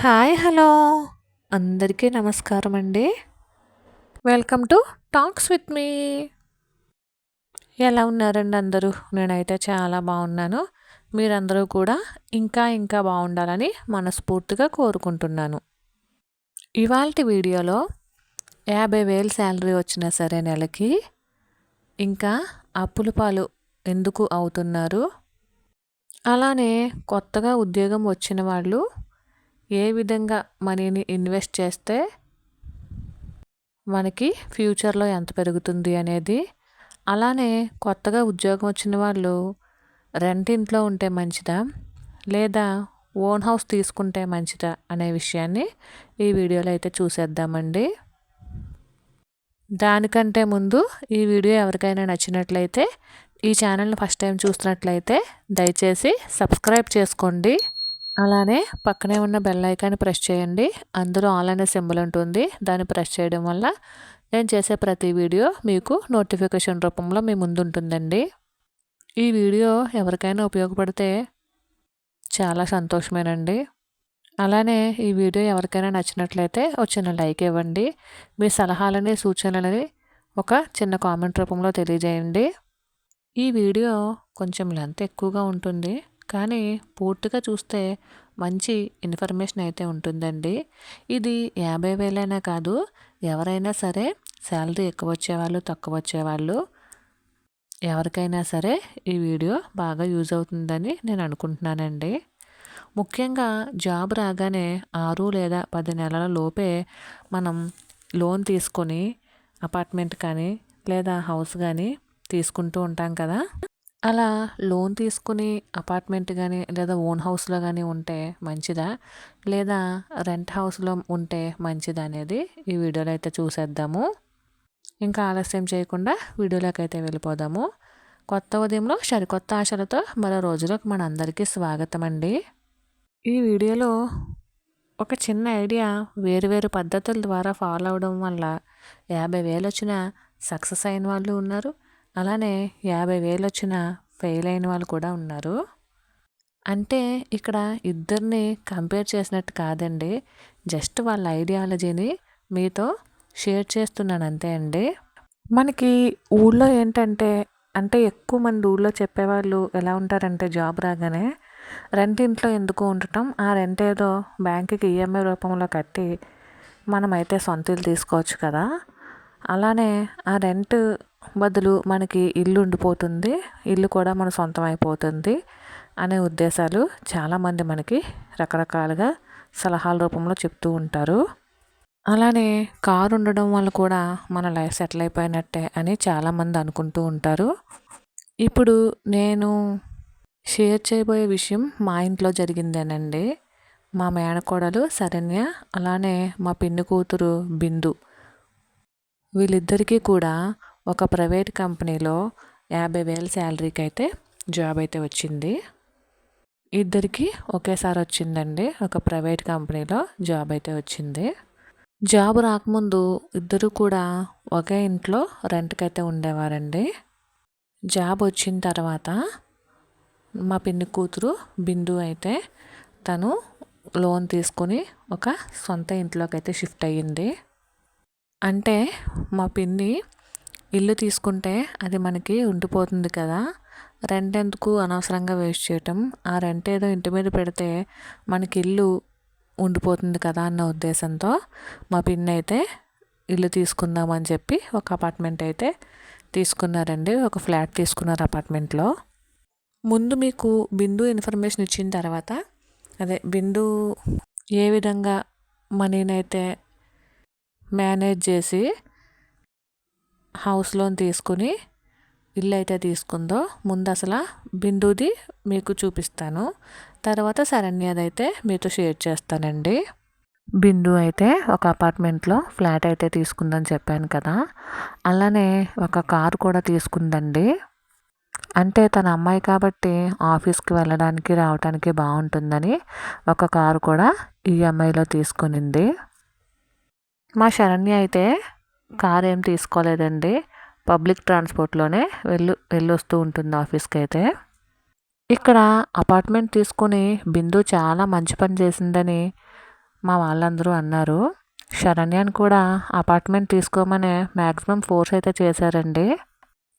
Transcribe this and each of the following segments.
Hi hello. అందరికీ నమస్కారం అండి. Welcome to talks with me. ఎలా ఉన్నారండి అందరూ? నేనైతే చాలా బాగున్నాను. మీరందరూ కూడా ఇంకా ఇంకా బాగుండాలని మనస్ఫూర్తిగా కోరుకుంటున్నాను. ఇవాళ వీడియోలో యాభై వేలు శాలరీ వచ్చినా సరే నెలకి ఇంకా అప్పుల పాలు ఎందుకు అవుతున్నారు? అలానే కొత్తగా ఉద్యోగం వచ్చిన వాళ్ళు ఏ విధంగా మనీని ఇన్వెస్ట్ చేస్తే మనకి ఫ్యూచర్లో ఎంత పెరుగుతుంది అనేది. అలానే కొత్తగా ఉద్యోగం వచ్చిన వాళ్ళు రెంట్ ఇంట్లో ఉంటే మంచిదా? లేదా ఓన్ హౌస్ తీసుకుంటే మంచిదా? అనే విషయాన్ని ఈ వీడియోలో అయితే చూసేద్దామండి. దానికంటే ముందు ఈ వీడియో ఎవరికైనా నచ్చినట్లయితే ఈ ఛానల్ని ఫస్ట్ టైం చూసినట్లయితే దయచేసి సబ్స్క్రైబ్ చేసుకోండి. అలానే పక్కనే ఉన్న బెల్ ఐకాన్ ప్రెస్ చేయండి. అందులో ఆల్ అనే సింబల్ ఉంటుంది. దాన్ని ప్రెస్ చేయడం వల్ల నేను చేసే ప్రతి వీడియో మీకు నోటిఫికేషన్ రూపంలో మీ ముందు ఉంటుందండి. ఈ వీడియో ఎవరికైనా ఉపయోగపడితే చాలా సంతోషమేనండి. అలానే ఈ వీడియో ఎవరికైనా నచ్చినట్లయితే వచ్చిన లైక్ ఇవ్వండి. మీ సలహాలని సూచనలని ఒక చిన్న కామెంట్ రూపంలో తెలియజేయండి. ఈ వీడియో కొంచెం లెంత్ ఎక్కువగా ఉంటుంది. కానీ పూర్తిగా చూస్తే మంచి ఇన్ఫర్మేషన్ అయితే ఉంటుందండి. ఇది యాభై వేలైనా కాదు ఎవరైనా సరే శాలరీ ఎక్కువ వచ్చేవాళ్ళు తక్కువ వచ్చేవాళ్ళు ఎవరికైనా సరే ఈ వీడియో బాగా యూజ్ అవుతుందని నేను అనుకుంటున్నానండి. ముఖ్యంగా జాబ్ రాగానే ఆరు లేదా పది నెలల లోపే మనం లోన్ తీసుకొని అపార్ట్మెంట్ కానీ లేదా హౌస్ కానీ తీసుకుంటూ ఉంటాం కదా. అలా లోన్ తీసుకుని అపార్ట్మెంట్ కానీ లేదా ఓన్ హౌస్లో కానీ ఉంటే మంచిదా? లేదా రెంట్ హౌస్లో ఉంటే మంచిదా అనేది ఈ వీడియోలో అయితే చూసేద్దాము. ఇంకా ఆలస్యం చేయకుండా వీడియోలోకి అయితే వెళ్ళిపోదాము. కొత్త ఉదయంలో సరికొత్త ఆశలతో మరో రోజులకు మన అందరికీ స్వాగతం అండి. ఈ వీడియోలో ఒక చిన్న ఐడియా వేరువేరు పద్ధతుల ద్వారా ఫాలో అవడం వల్ల యాభై వేలు వచ్చిన సక్సెస్ అయిన వాళ్ళు ఉన్నారు. అలానే యాభై వేలు వచ్చిన ఫెయిల్ అయిన వాళ్ళు కూడా ఉన్నారు. అంటే ఇక్కడ ఇద్దరిని కంపేర్ చేసినట్టు కాదండి. జస్ట్ వాళ్ళ ఐడియాలజీని మీతో షేర్ చేస్తున్నాను అంతే అండి. మనకి ఊళ్ళో ఏంటంటే అంటే ఎక్కువ మంది ఊళ్ళో చెప్పేవాళ్ళు ఎలా ఉంటారంటే జాబ్ రాగానే రెంట్ ఇంట్లో ఎందుకు ఉండటం ఆ రెంట్ ఏదో బ్యాంకుకి ఈఎంఐ రూపంలో కట్టి మనమైతే సొంతలు తీసుకోవచ్చు కదా. అలానే ఆ రెంట్ బదులు మనకి ఇల్లు ఉండిపోతుంది. ఇల్లు కూడా మన సొంతం అయిపోతుంది అనే ఉద్దేశాలు చాలామంది మనకి రకరకాలుగా సలహాల రూపంలో చెప్తూ ఉంటారు. అలానే కారు ఉండడం వల్ల కూడా మన లైఫ్ సెటిల్ అయిపోయినట్టే అని చాలామంది అనుకుంటూ ఉంటారు. ఇప్పుడు నేను షేర్ చేయబోయే విషయం మా ఇంట్లో జరిగిందేనండి. మా మేనకోడలు శరణ్య అలానే మా పిన్ని కూతురు బిందు. వీళ్ళిద్దరికీ కూడా ఒక ప్రైవేట్ కంపెనీలో యాభై వేల శాలరీకి అయితే జాబ్ అయితే వచ్చింది. ఇద్దరికి ఒకేసారి వచ్చిందండి. ఒక ప్రైవేట్ కంపెనీలో జాబ్ అయితే వచ్చింది. జాబ్ రాకముందు ఇద్దరు కూడా ఒకే ఇంట్లో రెంట్కి అయితే ఉండేవారండి. జాబ్ వచ్చిన తర్వాత మా పిన్ని కూతురు బిందు అయితే తను లోన్ తీసుకొని ఒక సొంత ఇంట్లోకి అయితే షిఫ్ట్ అయ్యింది. అంటే మా పిన్ని ఇల్లు తీసుకుంటే అది మనకి ఉండిపోతుంది కదా. రెంట్ ఎందుకు అనవసరంగా వేస్ట్ చేయటం? ఆ రెంట్ ఏదో ఇంటి మీద పెడితే మనకి ఇల్లు ఉండిపోతుంది కదా అన్న ఉద్దేశంతో మా పిన్ని అయితే ఇల్లు తీసుకుందామని చెప్పి ఒక అపార్ట్మెంట్ అయితే తీసుకున్నారండి. ఒక ఫ్లాట్ తీసుకున్నారు అపార్ట్మెంట్లో. ముందు మీకు బిందు ఇన్ఫర్మేషన్ ఇచ్చిన తర్వాత అదే బిందు ఏ విధంగా మనీనైతే మేనేజ్ చేసి హౌస్ లోన్ తీసుకుని ఇల్లు అయితే తీసుకుందో ముందు అసలు బిందుది మీకు చూపిస్తాను. తర్వాత శరణ్యది అయితే మీతో షేర్ చేస్తానండి. బిందు అయితే ఒక అపార్ట్మెంట్లో ఫ్లాట్ అయితే తీసుకుందని చెప్పాను కదా. అలానే ఒక కారు కూడా తీసుకుందండి. అంటే తన అమ్మాయి కాబట్టి ఆఫీస్కి వెళ్ళడానికి రావడానికి బాగుంటుందని ఒక కారు కూడా ఈఎంఐలో తీసుకునింది. మా శరణ్య అయితే కార్ ఏం తీసుకోలేదండి. పబ్లిక్ ట్రాన్స్పోర్ట్లోనే వెళ్ళు వెళ్ళొస్తూ ఉంటుంది ఆఫీస్కి అయితే ఇక్కడ అపార్ట్మెంట్ తీసుకుని బిందు చాలా మంచి పని చేసిందని మా వాళ్ళందరూ అన్నారు. శరణ్యాన్ని కూడా అపార్ట్మెంట్ తీసుకోమనే మ్యాక్సిమం ఫోర్స్ అయితే చేశారండి.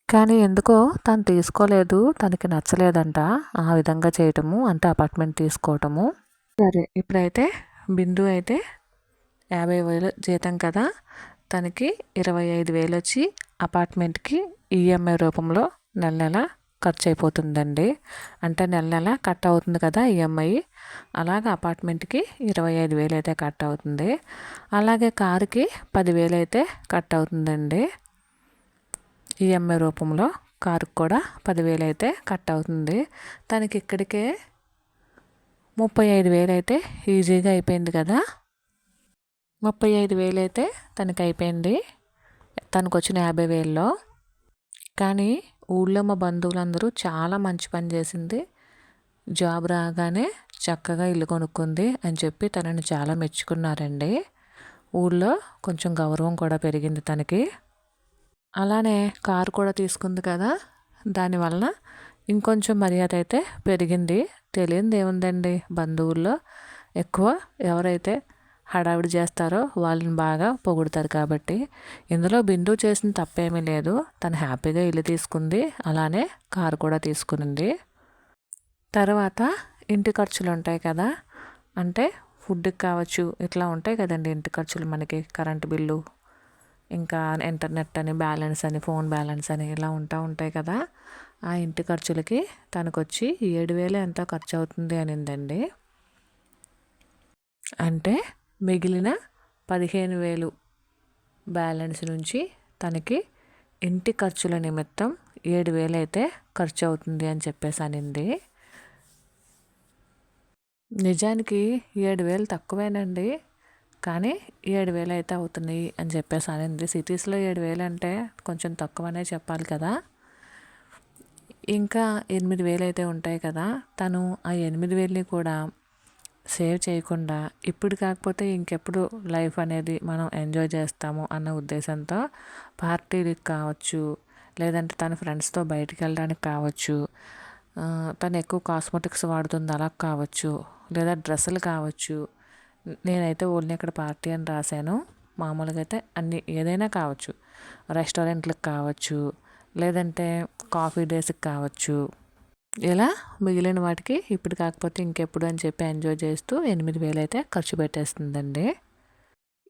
కానీ ఎందుకో తను తీసుకోలేదు తనకి నచ్చలేదంట ఆ విధంగా చేయటము అంటే అపార్ట్మెంట్ తీసుకోవటము. సరే ఇప్పుడైతే బిందు అయితే యాభై వేలు జీతం కదా. తనకి ఇరవై ఐదు వేలు వచ్చి అపార్ట్మెంట్కి ఈఎంఐ రూపంలో నెల నెల ఖర్చు అయిపోతుందండి అంటే నెల నెల కట్ అవుతుంది కదా ఈఎంఐ. అలాగే అపార్ట్మెంట్కి ఇరవై ఐదు వేలు అయితే కట్ అవుతుంది అలాగే కారుకి పదివేలు అయితే కట్ అవుతుందండి ఈఎంఐ రూపంలో కారుకి కూడా పదివేలు అయితే కట్ అవుతుంది తనకి ఇక్కడికే ముప్పై ఐదు వేలు అయితే ఈజీగా అయిపోయింది కదా. ముప్పై ఐదు వేలు అయితే తనకి అయిపోయింది తనకు వచ్చిన యాభై వేల్లో. కానీ ఊళ్ళో మా బంధువులందరూ చాలా మంచి పని చేసింది. జాబ్ రాగానే చక్కగా ఇల్లు కొనుక్కుంది అని చెప్పి తనని చాలా మెచ్చుకున్నారండి. ఊళ్ళో కొంచెం గౌరవం కూడా పెరిగింది తనకి. అలానే కారు కూడా తీసుకుంది కదా. దానివలన ఇంకొంచెం మర్యాద అయితే పెరిగింది. తెలియంది ఏముందండి బంధువుల్లో? ఎక్కువ ఎవరైతే హడావిడి చేస్తారో వాళ్ళని బాగా పొగుడతారు కాబట్టి. ఇందులో బిందు చేసిన తప్పేమీ లేదు. తను హ్యాపీగా ఇల్లు తీసుకుంది. అలానే కారు కూడా తీసుకునింది. తర్వాత ఇంటి ఖర్చులు ఉంటాయి కదా. అంటే ఫుడ్కి కావచ్చు ఇట్లా ఉంటాయి కదండి ఇంటి ఖర్చులు మనకి. కరెంటు బిల్లు ఇంకా ఇంటర్నెట్ అని బ్యాలెన్స్ అని ఫోన్ బ్యాలెన్స్ అని ఇలా ఉంటా ఉంటాయి కదా. ఆ ఇంటి ఖర్చులకి తనకొచ్చి ఏడు వేలు ఎంతో ఖర్చు అవుతుంది అనిందండి. అంటే మిగిలిన పదిహేను వేలు బ్యాలెన్స్ నుంచి తనకి ఇంటి ఖర్చుల నిమిత్తం ఏడు వేలు అయితే ఖర్చు అవుతుంది అని చెప్పేసి అనింది. నిజానికి ఏడు వేలు తక్కువేనండి కానీ ఏడు వేలు అయితే అవుతున్నాయి అని చెప్పేసి అనింది. సిటీస్లో ఏడు వేలు అంటే కొంచెం తక్కువనే చెప్పాలి కదా. ఇంకా ఎనిమిది వేలు అయితే ఉంటాయి కదా తను ఆ ఎనిమిది వేలని కూడా సేవ్ చేయకుండా ఇప్పుడు కాకపోతే ఇంకెప్పుడు లైఫ్ అనేది మనం ఎంజాయ్ చేస్తాము అన్న ఉద్దేశంతో పార్టీలకు కావచ్చు లేదంటే తన ఫ్రెండ్స్తో బయటికి వెళ్ళడానికి కావచ్చు తను ఎక్కువ కాస్మెటిక్స్ వాడుతుంది అలా కావచ్చు లేదా డ్రెస్సులు కావచ్చు. నేనైతే ఓన్లీ అక్కడ పార్టీ అని రాశాను. మామూలుగా అయితే అన్ని ఏదైనా కావచ్చు. రెస్టారెంట్లకు కావచ్చు లేదంటే కాఫీ డేస్కి కావచ్చు. ఇలా మిగిలిన వాటికి ఇప్పుడు కాకపోతే ఇంకెప్పుడు అని చెప్పి ఎంజాయ్ చేస్తూ ఎనిమిది వేలు అయితే ఖర్చు పెట్టేస్తుందండి.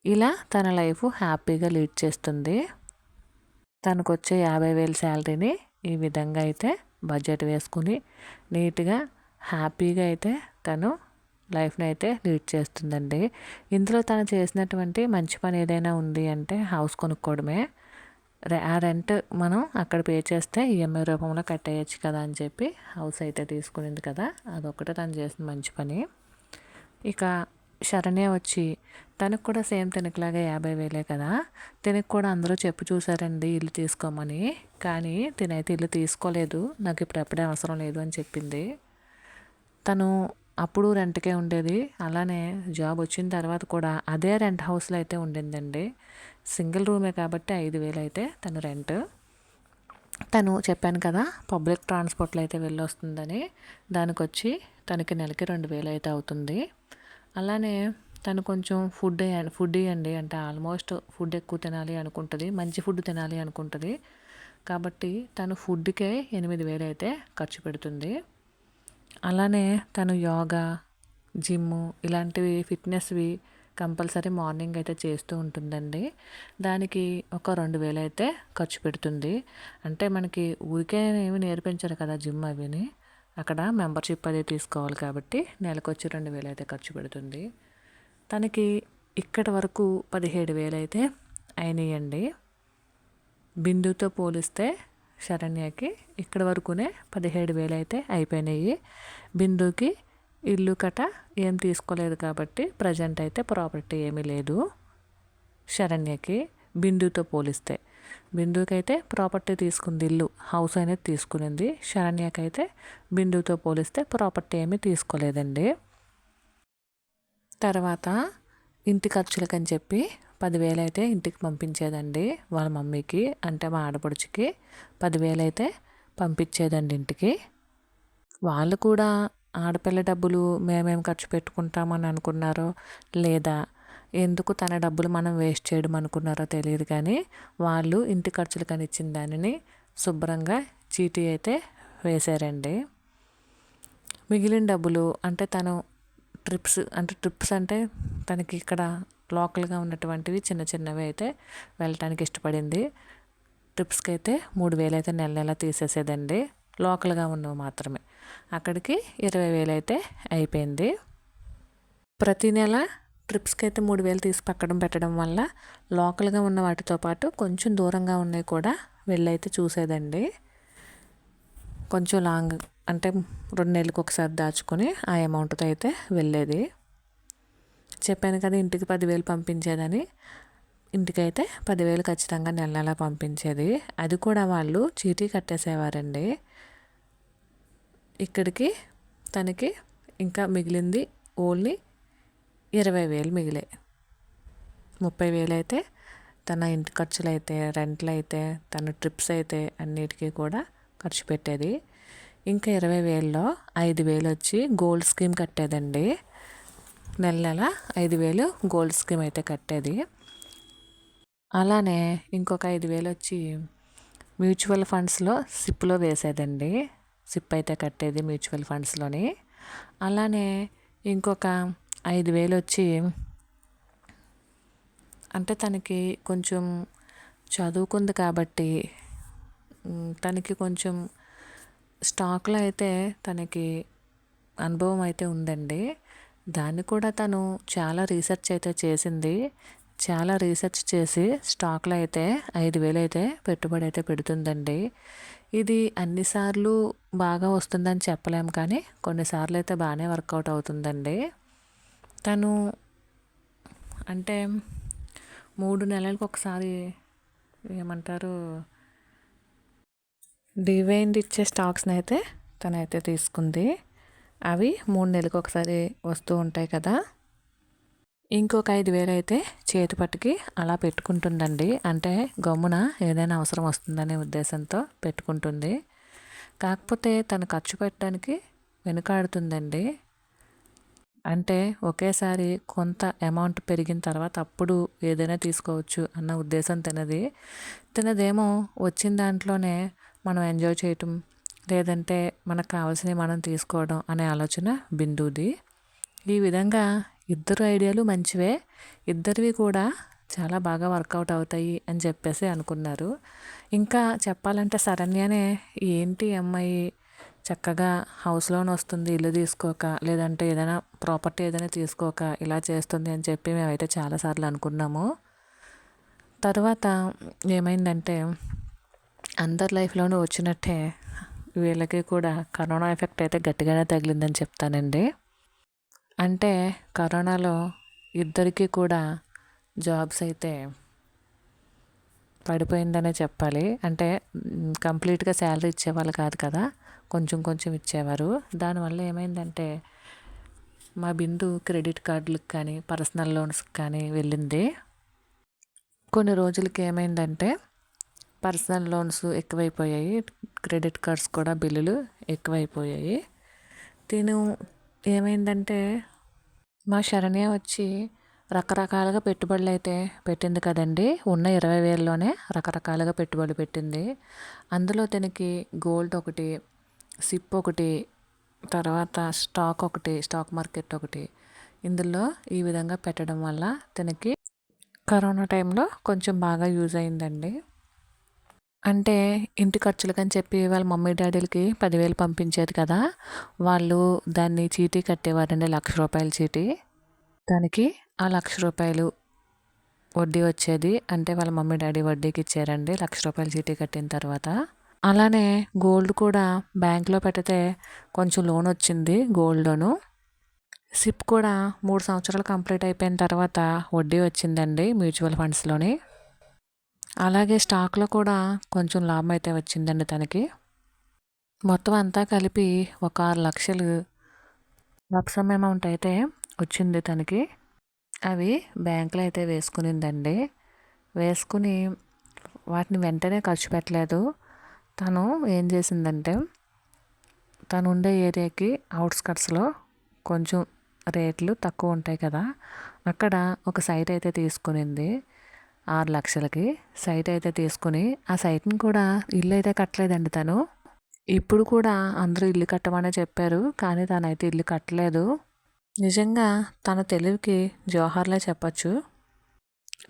ఇలా తన లైఫ్ హ్యాపీగా లీడ్ చేస్తుంది. తనకు వచ్చే యాభై వేల శాలరీని ఈ విధంగా అయితే బడ్జెట్ వేసుకుని నీట్గా హ్యాపీగా అయితే తను లైఫ్ని అయితే లీడ్ చేస్తుందండి. ఇందులో తను చేసినటువంటి మంచి పని ఏదైనా ఉంది అంటే హౌస్ కొనుక్కోవడమే. ఆ రెంట్ మనం అక్కడ పే చేస్తే ఈఎంఐ రూపంలో కట్టేయచ్చు కదా అని చెప్పి హౌస్ అయితే తీసుకునింది కదా అదొకటి తను చేసిన మంచి పని. ఇక శరణ్య వచ్చి తనకు కూడా సేమ్ తినకలాగా యాభై వేలే కదా తినకు కూడా అందరూ చెప్పు చూసారండి ఇల్లు తీసుకోమని. కానీ తినైతే ఇల్లు తీసుకోలేదు నాకు ఇప్పుడు ఎప్పుడే అవసరం లేదు అని చెప్పింది. తను అప్పుడు రెంట్కే ఉండేది. అలానే జాబ్ వచ్చిన తర్వాత కూడా అదే రెంట్ హౌస్లో అయితే ఉండిందండి. సింగిల్ రూమే కాబట్టి ఐదు వేలు అయితే తను రెంట్. తను చెప్పాను కదా పబ్లిక్ ట్రాన్స్పోర్ట్లో అయితే వెళ్ళొస్తుందని. దానికి వచ్చి తనకి నెలకి రెండు వేలు అయితే అవుతుంది. అలానే తను కొంచెం ఫుడ్ ఫుడ్ ఇవ్వండి అంటే ఆల్మోస్ట్ ఫుడ్ ఎక్కువ తినాలి అనుకుంటుంది. మంచి ఫుడ్ తినాలి అనుకుంటుంది. కాబట్టి తను ఫుడ్కే ఎనిమిది వేలు అయితే ఖర్చు పెడుతుంది. అలానే తను యోగా జిమ్ ఇలాంటివి ఫిట్నెస్వి కంపల్సరీ మార్నింగ్ అయితే చేస్తూ ఉంటుందండి. దానికి ఒక రెండు వేలు అయితే ఖర్చు పెడుతుంది. అంటే మనకి ఊరికే ఏమి నేర్పించరు కదా జిమ్ అవిని. అక్కడ మెంబర్షిప్ అది తీసుకోవాలి కాబట్టి నెలకొచ్చి రెండు వేలు అయితే ఖర్చు పెడుతుంది. తనకి ఇక్కడి వరకు పదిహేడు వేలు అయితే అయినాయండి. బిందుతో పోలిస్తే శరణ్యకి ఇక్కడ వరకునే పదిహేడు వేలు అయితే అయిపోయినాయి. బిందుకి ఇల్లు కట ఏం తీసుకోలేదు కాబట్టి ప్రజెంట్ అయితే ప్రాపర్టీ ఏమీ లేదు. శరణ్యకి బిందుతో పోలిస్తే. బిందుకైతే ప్రాపర్టీ తీసుకుంది ఇల్లు హౌస్ అనేది తీసుకునింది. శరణ్యకైతే బిందుతో పోలిస్తే ప్రాపర్టీ ఏమీ తీసుకోలేదండి. తర్వాత ఇంటి ఖర్చులకని చెప్పి పదివేలు అయితే ఇంటికి పంపించేదండి వాళ్ళ మమ్మీకి అంటే మా ఆడపడుచుకి. పదివేలు అయితే పంపించేదండి ఇంటికి. వాళ్ళు కూడా ఆడపిల్ల డబ్బులు మేమేం ఖర్చు పెట్టుకుంటామని అనుకున్నారో లేదా ఎందుకు తన డబ్బులు మనం వేస్ట్ చేయడం అనుకున్నారో తెలియదు కానీ వాళ్ళు ఇంటి ఖర్చులు కనిచ్చిన దానిని శుభ్రంగా చీటీ అయితే వేశారండి. మిగిలిన డబ్బులు అంటే తను ట్రిప్స్ అంటే ట్రిప్స్ అంటే తనకి ఇక్కడ లోకల్గా ఉన్నటువంటివి చిన్న చిన్నవి అయితే వెళ్ళటానికి ఇష్టపడింది. ట్రిప్స్కి అయితే మూడు వేలు అయితే నెల నెల తీసేసేదండి. లోకల్గా ఉన్నవి మాత్రమే. అక్కడికి ఇరవై వేలు అయితే అయిపోయింది. ప్రతి నెల ట్రిప్స్కి అయితే మూడు వేలు తీసి పక్కడం పెట్టడం వల్ల లోకల్గా ఉన్న వాటితో పాటు కొంచెం దూరంగా ఉన్నవి కూడా వెళ్ళైతే చూసేదండి. కొంచెం లాంగ్ అంటే రెండు నెలలకు ఒకసారి దాచుకొని ఆ అమౌంట్తో అయితే వెళ్ళేది. చెప్పాను కదా ఇంటికి పదివేలు పంపించేదని. ఇంటికైతే పదివేలు ఖచ్చితంగా నెల నెలా పంపించేది. అది కూడా వాళ్ళు చీటీ కట్టేసేవారండి. ఇక్కడికి తనకి ఇంకా మిగిలింది ఓన్లీ ఇరవై వేలు మిగిలే. ముప్పై వేలు అయితే తన ఇంటి ఖర్చులు అయితే రెంట్లు అయితే తన ట్రిప్స్ అయితే అన్నిటికీ కూడా ఖర్చు పెట్టేది. ఇంకా ఇరవై వేల్లో ఐదు వేలు వచ్చి గోల్డ్ స్కీమ్ కట్టేదండి. నెల నెల ఐదు వేలు గోల్డ్ స్కీమ్ అయితే కట్టేది. అలానే ఇంకొక ఐదు వేలు వచ్చి మ్యూచువల్ ఫండ్స్లో సిప్లో వేసేదండి. సిప్ అయితే కట్టేది మ్యూచువల్ ఫండ్స్లోని. అలానే ఇంకొక ఐదు వేలు వచ్చి అంటే తనకి కొంచెం చదువుకుంది కాబట్టి తనకి కొంచెం స్టాక్లో అయితే తనకి అనుభవం అయితే ఉందండి. దాన్ని కూడా తను చాలా రీసెర్చ్ అయితే చేసింది. చాలా రీసెర్చ్ చేసి స్టాక్లో అయితే ఐదు వేలు అయితే పెట్టుబడి అయితే పెడుతుందండి. ఇది అన్నిసార్లు బాగా వస్తుందని చెప్పలేము కానీ కొన్నిసార్లు అయితే బాగానే వర్కౌట్ అవుతుందండి. తను అంటే మూడు నెలలకు ఒకసారి ఏమంటారు డివైండ్ ఇచ్చే స్టాక్స్ని అయితే తనైతే తీసుకుంది. అవి మూడు నెలలకు ఒకసారి వస్తూ ఉంటాయి కదా. ఇంకొక ఐదు వేలు అయితే చేతి పట్టుకి అలా పెట్టుకుంటుందండి. అంటే గమ్మున ఏదైనా అవసరం వస్తుందనే ఉద్దేశంతో పెట్టుకుంటుంది. కాకపోతే తను ఖర్చు పెట్టడానికి వెనుకాడుతుందండి. అంటే ఒకేసారి కొంత అమౌంట్ పెరిగిన తర్వాత అప్పుడు ఏదైనా తీసుకోవచ్చు అన్న ఉద్దేశం తినది. తినదేమో వచ్చిన దాంట్లోనే మనం ఎంజాయ్ చేయటం లేదంటే మనకు కావాల్సినవి మనం తీసుకోవడం అనే ఆలోచన బిందుది ఈ విధంగా ఇద్దరు ఐడియాలు మంచివే ఇద్దరివి కూడా చాలా బాగా వర్కౌట్ అవుతాయి అని చెప్పేసి అనుకున్నారు. ఇంకా చెప్పాలంటే సరణ్యనే ఏంటి అమ్మాయి? చక్కగా హౌస్ లోన్ వస్తుంది ఇల్లు తీసుకోక లేదంటే ఏదైనా ప్రాపర్టీ ఏదైనా తీసుకోక ఇలా చేస్తుంది అని చెప్పి మేమైతే చాలాసార్లు అనుకున్నాము. తర్వాత ఏమైందంటే అందరి లైఫ్లోనూ వచ్చినట్టే వీళ్ళకి కూడా కరోనా ఎఫెక్ట్ అయితే గట్టిగానే తగిలిందని చెప్తానండి. అంటే కరోనాలో ఇద్దరికీ కూడా జాబ్స్ అయితే పడిపోయిందనే చెప్పాలి. అంటే కంప్లీట్గా శాలరీ ఇచ్చేవాళ్ళు కాదు కదా కొంచెం కొంచెం ఇచ్చేవారు. దానివల్ల ఏమైందంటే మా బిందు క్రెడిట్ కార్డులకు కానీ పర్సనల్ లోన్స్కి కానీ వెళ్ళింది. కొన్ని రోజులకి ఏమైందంటే పర్సనల్ లోన్స్ ఎక్కువైపోయాయి. క్రెడిట్ కార్డ్స్ కూడా బిల్లులు ఎక్కువైపోయాయి. తిను ఏమైందంటే మా శరణ్య వచ్చి రకరకాలుగా పెట్టుబడులు అయితే పెట్టింది కదండి. ఉన్న ఇరవై వేలలోనే రకరకాలుగా పెట్టుబడులు పెట్టింది. అందులో తనకి గోల్డ్ ఒకటి సిప్ ఒకటి తర్వాత స్టాక్ ఒకటి స్టాక్ మార్కెట్ ఒకటి ఇందులో ఈ విధంగా పెట్టడం వల్ల తనకి కరోనా టైంలో కొంచెం బాగా యూజ్ అయిందండి. అంటే ఇంటి ఖర్చులకని చెప్పి వాళ్ళ మమ్మీ డాడీలకి పదివేలు పంపించేది కదా. వాళ్ళు దాన్ని చీటీ కట్టేవారండి లక్ష రూపాయల చీటీ. దానికి ఆ లక్ష రూపాయలు వడ్డీ వచ్చేది. అంటే వాళ్ళ మమ్మీ డాడీ వడ్డీకి ఇచ్చారండి లక్ష రూపాయల చీటీ కట్టిన తర్వాత. అలానే గోల్డ్ కూడా బ్యాంక్లో పెడితే కొంచెం లోన్ వచ్చింది గోల్డ్ లోను సిప్ కూడా మూడు సంవత్సరాలు కంప్లీట్ అయిపోయిన తర్వాత వడ్డీ వచ్చిందండి మ్యూచువల్ ఫండ్స్లోని. అలాగే స్టాక్లో కూడా కొంచెం లాభం అయితే వచ్చిందండి తనకి. మొత్తం అంతా కలిపి ఒక ఆరు లక్షలు లక్షం అమౌంట్ అయితే వచ్చింది తనకి. అవి బ్యాంకులో అయితే వేసుకునిందండి. వేసుకుని వాటిని వెంటనే ఖర్చు పెట్టలేదు. తను ఏం చేసిందంటే తను ఉండే ఏరియాకి అవుట్స్కట్స్లో కొంచెం రేట్లు తక్కువ ఉంటాయి కదా అక్కడ ఒక సైట్ అయితే తీసుకునింది. ఆరు లక్షలకి సైట్ అయితే తీసుకుని ఆ సైట్ని కూడా ఇల్లు అయితే కట్టలేదండి తను. ఇప్పుడు కూడా అందరూ ఇల్లు కట్టమనే చెప్పారు కానీ తనైతే ఇల్లు కట్టలేదు. నిజంగా తన తెలివికి జోహర్లే చెప్పచ్చు.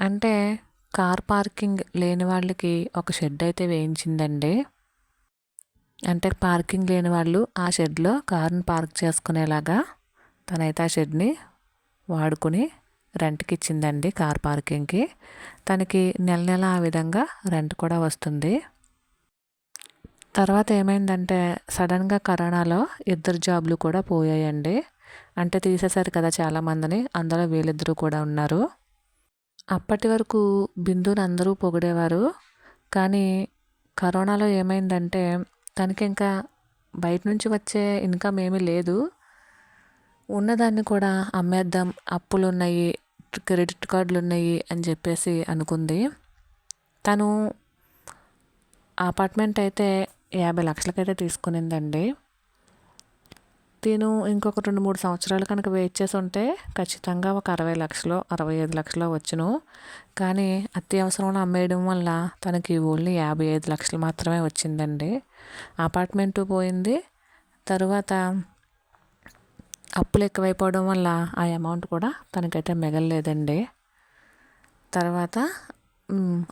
అంటే కార్ పార్కింగ్ లేని వాళ్ళకి ఒక షెడ్ అయితే వేయించిందండి. అంటే పార్కింగ్ లేని వాళ్ళు ఆ షెడ్లో కార్ని పార్క్ చేసుకునేలాగా తనైతే ఆ షెడ్ని వాడుకుని రెంట్కి ఇచ్చిందండి కార్ పార్కింగ్కి. తనకి నెల నెల ఆ విధంగా రెంట్ కూడా వస్తుంది. తర్వాత ఏమైందంటే సడన్గా కరోనాలో ఇద్దరు జాబ్లు కూడా పోయాయండి. అంటే తీసేశారు కదా చాలామందిని అందులో వీళ్ళిద్దరూ కూడా ఉన్నారు. అప్పటి వరకు బిందుని అందరూ పొగిడేవారు. కానీ కరోనాలో ఏమైందంటే తనకి ఇంకా బయట నుంచి వచ్చే ఇన్కమ్ ఏమీ లేదు. ఉన్నదాన్ని కూడా అమ్మేద్దాం అప్పులు ఉన్నాయి క్రెడిట్ కార్డులు ఉన్నాయి అని చెప్పేసి అనుకుంది. తను అపార్ట్మెంట్ అయితే యాభై లక్షలకైతే తీసుకునిందండి. తిను ఇంకొక రెండు మూడు సంవత్సరాలు కనుక వెయిట్ చేసి ఉంటే ఖచ్చితంగా ఒక అరవై లక్షలు అరవై ఐదు లక్షలు వచ్చును. కానీ అత్యవసరంలో అమ్మేయడం వల్ల తనకి ఓన్లీ యాభై ఐదు లక్షలు మాత్రమే వచ్చిందండి. అపార్ట్మెంటు పోయింది. తరువాత అప్పులు ఎక్కువైపోవడం వల్ల ఆ అమౌంట్ కూడా తనకైతే మిగలలేదండి. తర్వాత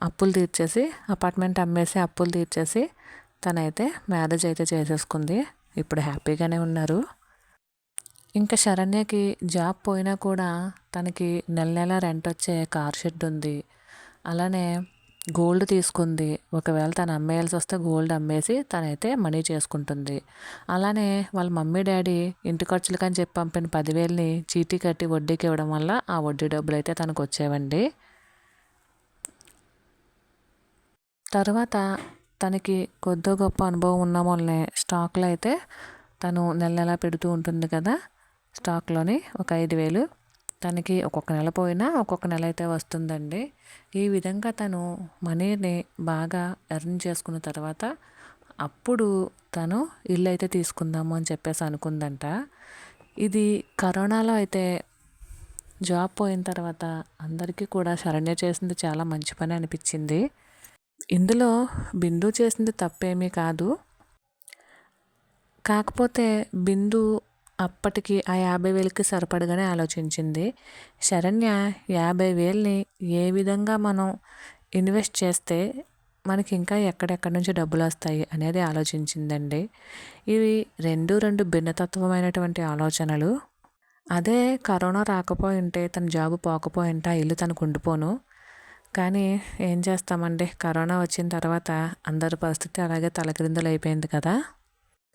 అప్పులు తీర్చేసి అపార్ట్మెంట్ అమ్మేసి అప్పులు తీర్చేసి తనైతే మ్యారేజ్ అయితే చేసేసుకుంది. ఇప్పుడు హ్యాపీగానే ఉన్నారు. ఇంకా శరణ్యకి జాబ్ పోయినా కూడా తనకి నెల నెల రెంట్ వచ్చే కార్ షెడ్ ఉంది. అలానే గోల్డ్ తీసుకుంది. ఒకవేళ తను అమ్మేయాల్సి వస్తే గోల్డ్ అమ్మేసి తనైతే మనీ చేసుకుంటుంది. అలానే వాళ్ళ మమ్మీ డాడీ ఇంటి ఖర్చులకని చెప్పి పంపిన పదివేలని చీటీ కట్టి వడ్డీకి ఇవ్వడం వల్ల ఆ వడ్డీ డబ్బులు అయితే తనకు వచ్చేవండి తర్వాత తనకి కొద్దో గొప్ప అనుభవం ఉన్న వల్లనే స్టాక్లో అయితే తను నెల నెలా పెడుతూ ఉంటుంది కదా స్టాక్లోని ఒక ఐదు వేలు తనకి ఒక్కొక్క నెల పోయినా ఒక్కొక్క నెల అయితే వస్తుందండి. ఈ విధంగా తను మనీని బాగా ఎర్న్ చేసుకున్న తర్వాత అప్పుడు తను ఇల్లు అయితే తీసుకుందాము అని చెప్పేసి అనుకుందంట. ఇది కరోనాలో అయితే జాబ్ పోయిన తర్వాత అందరికీ కూడా శరణ్య చేసింది చాలా మంచి పని అనిపించింది. ఇందులో బిందు చేసింది తప్పేమీ కాదు. కాకపోతే బిందు అప్పటికి ఆ యాభై వేలకి సరిపడగానే ఆలోచించింది. శరణ్య యాభై వేలని ఏ విధంగా మనం ఇన్వెస్ట్ చేస్తే మనకి ఇంకా ఎక్కడెక్కడి నుంచి డబ్బులు వస్తాయి అనేది ఆలోచించిందండి. ఇవి రెండు రెండు భిన్నతత్వమైనటువంటి ఆలోచనలు. అదే కరోనా రాకపోయింటే తన జాబు పోకపోయింటే ఇల్లు తనకు ఉండిపోను కానీ ఏం చేస్తామండి? కరోనా వచ్చిన తర్వాత అందరి పరిస్థితి అలాగే తలక్రిందులు అయిపోయింది కదా.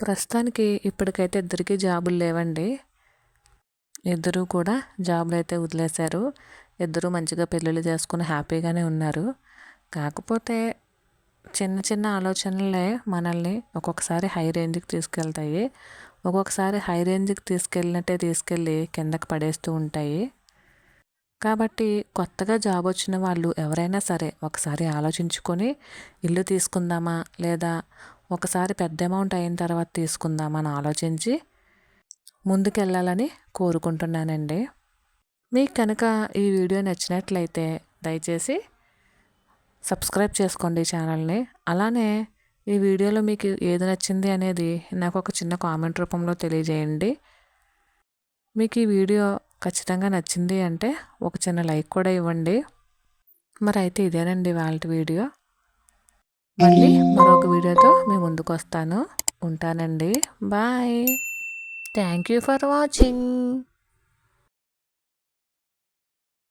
ప్రస్తుతానికి ఇప్పటికైతే ఇద్దరికీ జాబులు లేవండి. ఇద్దరు కూడా జాబులు అయితే వదిలేశారు. ఇద్దరు మంచిగా పెళ్ళిళ్ళు చేసుకుని హ్యాపీగానే ఉన్నారు. కాకపోతే చిన్న చిన్న ఆలోచనలే మనల్ని ఒక్కొక్కసారి హై రేంజ్కి తీసుకెళ్తాయి. ఒక్కొక్కసారి హై రేంజ్కి తీసుకెళ్ళినట్టే తీసుకెళ్ళి కిందకి పడేస్తూ ఉంటాయి. కాబట్టి కొత్తగా జాబ్ వచ్చిన వాళ్ళు ఎవరైనా సరే ఒకసారి ఆలోచించుకొని ఇల్లు తీసుకుందామా లేదా ఒకసారి పెద్ద అమౌంట్ అయిన తర్వాత తీసుకుందామని ఆలోచించి ముందుకెళ్ళాలని కోరుకుంటున్నానండి. మీకు కనుక ఈ వీడియో నచ్చినట్లయితే దయచేసి సబ్స్క్రైబ్ చేసుకోండి ఛానల్ని అలానే ఈ వీడియోలో మీకు ఏది నచ్చింది అనేది నాకు ఒక చిన్న కామెంట్ రూపంలో తెలియజేయండి. మీకు ఈ వీడియో ఖచ్చితంగా నచ్చింది అంటే ఒక చిన్న లైక్ కూడా ఇవ్వండి. మరి అయితే ఇదేనండి వాళ్ళ వీడియో. మళ్ళీ మరొక వీడియోతో మేము ముందుకు వస్తాను. ఉంటానండి. Bye. Thank you for watching.